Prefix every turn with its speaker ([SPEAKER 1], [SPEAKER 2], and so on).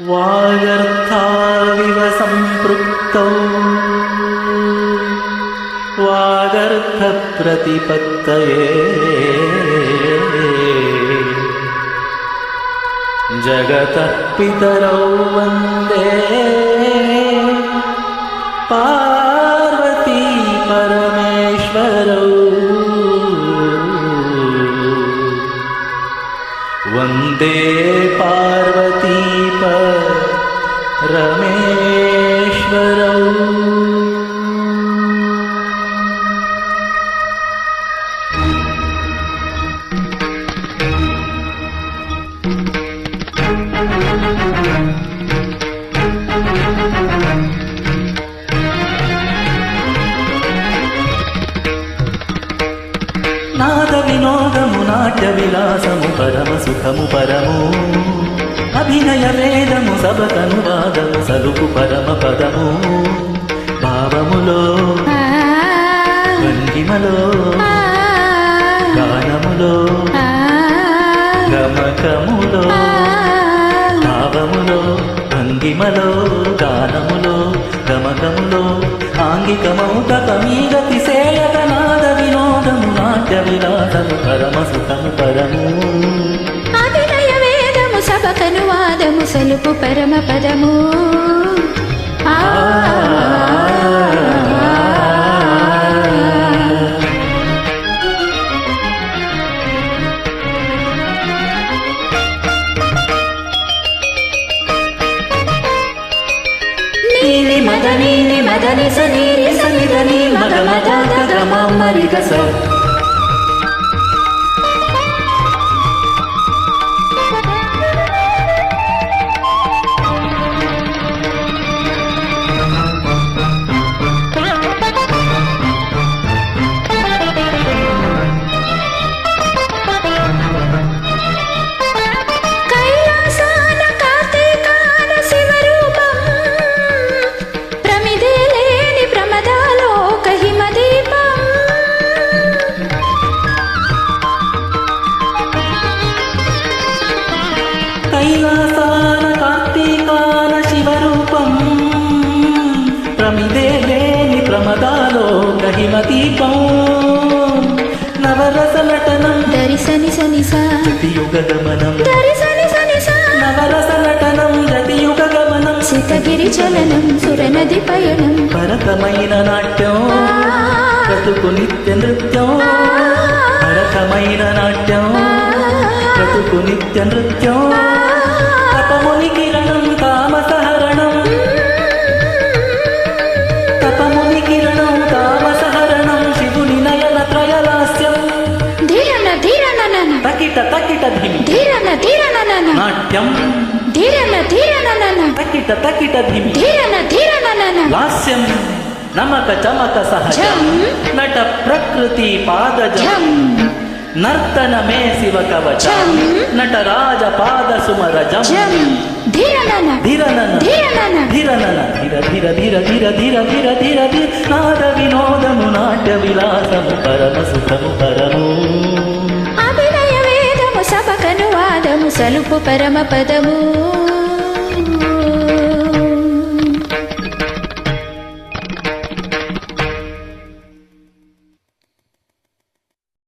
[SPEAKER 1] वागर्थाविव सम्पृक्तौ वागर्थप्रतिपत्तये। जगतः पितरौ वन्दे। पार्वती वन्दे पार्वती परमेश्वरौ నాట్య విలాసము పరమ సుఖము పరము. అభినయ వేదము సబకను వాదము సలుపు పరమ పదము. భావములో భంగిమలో గానములో గమకములో భావములో భంగిమలో గానములో గమకములో ఆంగికమౌతమీగతి సేయక నాద నిత్య విలాసము పరమ. సుఖము పరము
[SPEAKER 2] అభినయ వేదము సభకను వాదము సలుపు పరమ పదము. మదని మదని సని సని మగ మద గమ మరిగ సౌ. దరిసని సని
[SPEAKER 1] గమనం నవరస నటనం గమనం
[SPEAKER 2] సితగిరి చలనం సురనది పయనం.
[SPEAKER 1] భరతమైన నాట్యం. బ్రతుకు నిత్య నృత్యం. భరతమైన నాట్యం. బ్రతుకు నిత్య నృత్యం.
[SPEAKER 2] ధీరన ధీరన నన
[SPEAKER 1] తకిట తకిట ధిమి
[SPEAKER 2] ధీరన ధీరన నన
[SPEAKER 1] నాట్యం.
[SPEAKER 2] ధీరన ధీరన నన
[SPEAKER 1] తకిట తకిట ధిమి
[SPEAKER 2] ధీరన ధీరన నన
[SPEAKER 1] లాస్యం నమక చమక సహజం. నట ప్రకృతి పాదజం నర్తన మే శివ కవచం. నటరాజ పాద సుమరజం
[SPEAKER 2] ధీరనన.
[SPEAKER 1] ధిరనన.
[SPEAKER 2] ధీరనన.
[SPEAKER 1] ధిరనన. ధిర ధిర ధిర ధిర ధిర ధిర ధిర ధిర. నాద వినోదము నాట్య విలాసము పరమ సుఖము పరము.
[SPEAKER 2] సలుపు పరమ పదము